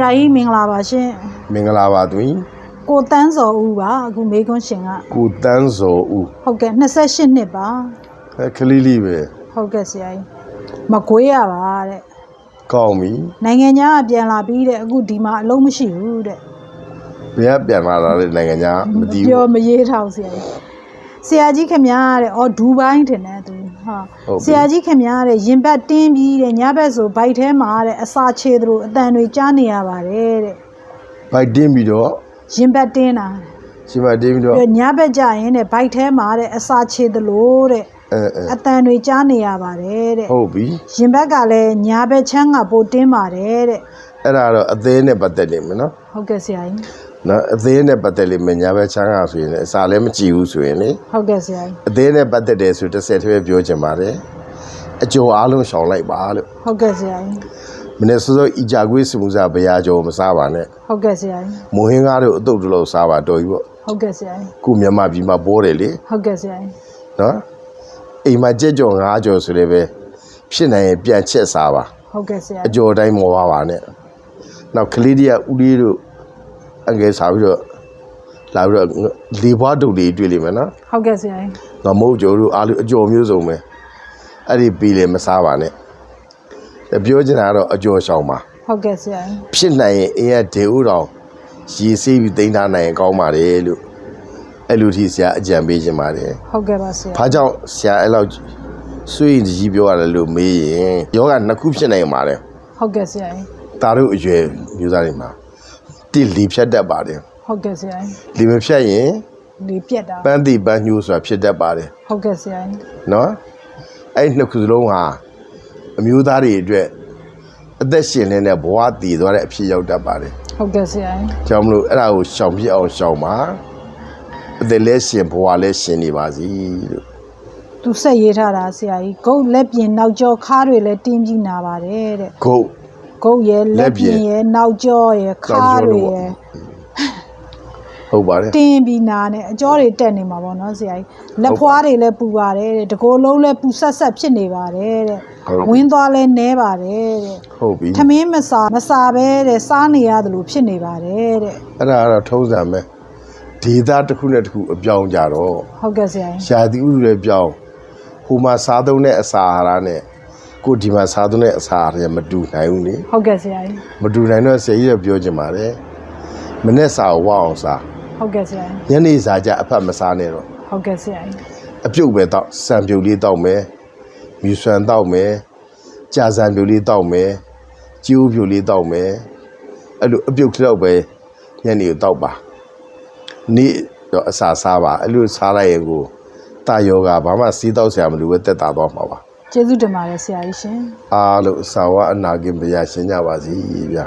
ရာကြီးမင်္ဂလာပါရှင်မင်္ဂလာပါတွင်ကိုတန်းစော်ဦးပါအခုမေကွန်းရှင်ကကိုတန်းစောဦးဟုတ်ကဲ့28နှစ်ပါအဲခလီလီပဲဟုတ်ကဲ့ဆရာကြီးမကွေးရပါတဲ့ကောင်းပြီနိုင်ငံခြားကပြန်လာပြီးတဲ့အခုဒီမှာအလုံးမရှိဘူးတဲ့ဘယ်ကပြန်လာတာလဲနိုင်ငံခြားမသိပြောဘူးမရေးထောင်ဆရာကြီးဆရာကြီးခင်ဗျားတဲ့အော်ဒူဘိုင်းထင်တယ်သူ ဟာဆရာကြီးခင်ဗျားတဲ့ရင်ဘတ်တင်းပြီးတဲ့ညဘက်ဆိုဘိုက်ထဲမှာတဲ့အစာချေသလိုအတန်တွေကြားနေရပါတယ်တဲ့ဘိုက်တင်းပြီးတော့ရင်ဘတ်တင်းတာရှင်မတင်းပြီးတော့ပြီးတော့ညဘက်ကြရင်တဲ့ဘိုက်ထဲမှာတဲ့အစာချေသလိုတဲ့အဲအဲအတန်တွေကြားနေရပါတယ်တဲ့ဟုတ်ပြီရင်ဘက်ကလည်းညာဘက်ချမ်းကပိုတင်းပါတယ်တဲ့ အဲ့ဒါတော့အသေးနဲ့ပတ်သက်နေမယ်နော်ဟုတ်ကဲ့ဆရာကြီးနော်အသေးနဲ့ပတ်သက်လိမ့်မယ်ညာဘက်ချမ်းကဆိုရင်လည်းအစာလည်းမကြည့်ဘူးဆိုရင်လေဟုတ်ကဲ့ဆရာကြီးအသေးနဲ့ပတ်သက်တယ်ဆိုတစ်ဆက်တည်းပဲပြောချင်ပါတယ်အကျော်အားလုံးရှောင်လိုက်ပါလို့ဟုတ်ကဲ့ဆရာကြီးမနေ့စောစောအီကြကွေးစမှုစားဘရာကျော်မစားပါနဲ့ဟုတ်ကဲ့ဆရာကြီးမိုဟင်းကားတို့အတုတ်တလို့စားပါတော်ပြီပေါ့ဟုတ်ကဲ့ဆရာကြီးခုမြန်မာပြည်မှာပေါ်တယ်လေဟုတ်ကဲ့ဆရာကြီးနော်အိမ်မှာကြက်ကြော်ငါးကြော်ဆိုလည်းပဲဖြစ်နိုင်ရင်ပြန်ချက်စားပါဟုတ်ကဲ့ဆရာအကြီးကျော်တိုင်းမောပါပါနဲ့ နောက်ကလေးတွေကဦးလေးတို့အငယ်စားပြီးတော့လာပြီးတော့လေဘွားတုတ်လေးတွေ့လိမ့်မယ်နော်ဟုတ်ကဲ့ဆရာကြီးငမုတ်ကျော်တို့အားလုံးအကျော်မျိုးစုံပဲအဲ့ဒီပြီးလေမစားပါနဲ့အဲပြောချင်တာကတော့အကျော်ရှောင်ပါဟုတ်ကဲ့ဆရာကြီးဖြစ်နိုင်ရင်အင်းရဲ့ဒေဦးတော်ရေဆေးပြီးတိန်းထားနိုင်ရင်ကောင်းပါတယ်လို့အဲ့လိုထိဆရာအကြံပေးချင်ပါတယ်ဟုတ်ကဲ့ပါဆရာ။ဘာကြောင့်ဆရာအဲ့လောက်စွေးကြီးပြောရတယ်လို့မေးရင်ယောဂနှစ်ခုဖြစ်နိုင်ပါတယ်ဟုတ်ကဲ့ဆရာကြီး။ ဒါတို့အရွယ်မျိုးသားတွေမှာတိလီဖြတ်တတ်ပါတယ်ဟုတ်ကဲ့ဆရာကြီး။လီမဖြတ်ရင်ဒီပြက်တာပန်းတိပန်းညိုးဆိုတာဖြစ်တတ်ပါတယ်ဟုတ်ကဲ့ဆရာကြီး။နော်။အဲ့နှစ်ခုစလုံးဟာအမျိုးသားတွေအတွက်အသက်ရှင်နေတဲ့ဘဝတည်သွားတဲ့အဖြစ်ရောက်တတ်ပါတယ်ဟုတ်ကဲ့ဆရာကြီး။ကြောင့်မလို့အဲ့ဒါကိုရှောင်ပြစ်အောင်ရှောင်ပါ။အသက်လည်းရှင်ဘဝလည်းရှင်နေပါစီလို့သူဆက်ရေးထားတာဆရာကြီးဂုတ်လက်ပြင်နောက်ကျောခါးတွေလည်းတင်းပြီးနာပါတယ်တဲ့ခုတ် ဂုတ်ရဲ့လက်ပြင်ရဲ့နောက်ကျောရဲ့ခါးတွေရဲ့ဟုတ်ပါတယ်တင်းပြီးနာနဲ့အကြောတွေတက်နေမှာပေါ့နော်ဆရာကြီးလက်ဖွားတွေလည်းပူပါတယ်တဲ့တကိုယ်လုံးလည်းပူဆက်ဆက်ဖြစ်နေပါတယ်တဲ့ဟုတ်ဝင်းသွားလည်းနဲပါတယ်တဲ့ဟုတ်ပြီထမင်းမစားမစားပဲတဲ့စားနေရတယ်လို့ဖြစ်နေပါတယ်တဲ့အဲ့ဒါကတော့ထုံးစံပဲဒေသတစ်ခုနဲ့တစ်ခုအပြောင်းကြတော့ဟုတ်ကဲ့ဆရာကြီးရှားတိဥတွေပြောင်းဟိုမှာစားသုံးတဲ့အစာအာဟာရနဲ့ ကိုဒီမှာစားသုံးတဲ့အစာအာဟာရမတူနိုင်ဘူးလေဟုတ်ကဲ့ဆရာကြီးမတူနိုင်တော့ဆရာကြီးကပြောချင်ပါတယ်မနေ့စာကိုဝအောင်စားဟုတ်ကဲ့ဆရာကြီးညနေစာကြအဖတ်မစားနဲ့တော့ဟုတ်ကဲ့ဆရာကြီးအပြုတ်ပဲတောက်စံပြုတ်လေးတောက်မယ်မြူဆွမ်းတောက်မယ်ကြာစံပြုတ်လေးတောက်မယ်ကျိုးပြုတ်လေးတောက်မယ်အဲ့လိုအပြုတ်ကလေးပဲညနေကိုတောက်ပါနေ့တော့အစာစားပါအဲ့လိုစားလိုက်ရင်ကိုတာယောဂဘာမှစီးတော့ဆရာမလို့ပဲတက်တာတော့မှာပါ ကျေးဇူးတင်ပါတယ်ဆရာကြီးရှင်အားလို့အစာဝအနာကင်ပရာရှင်းကြပါစီဗျာ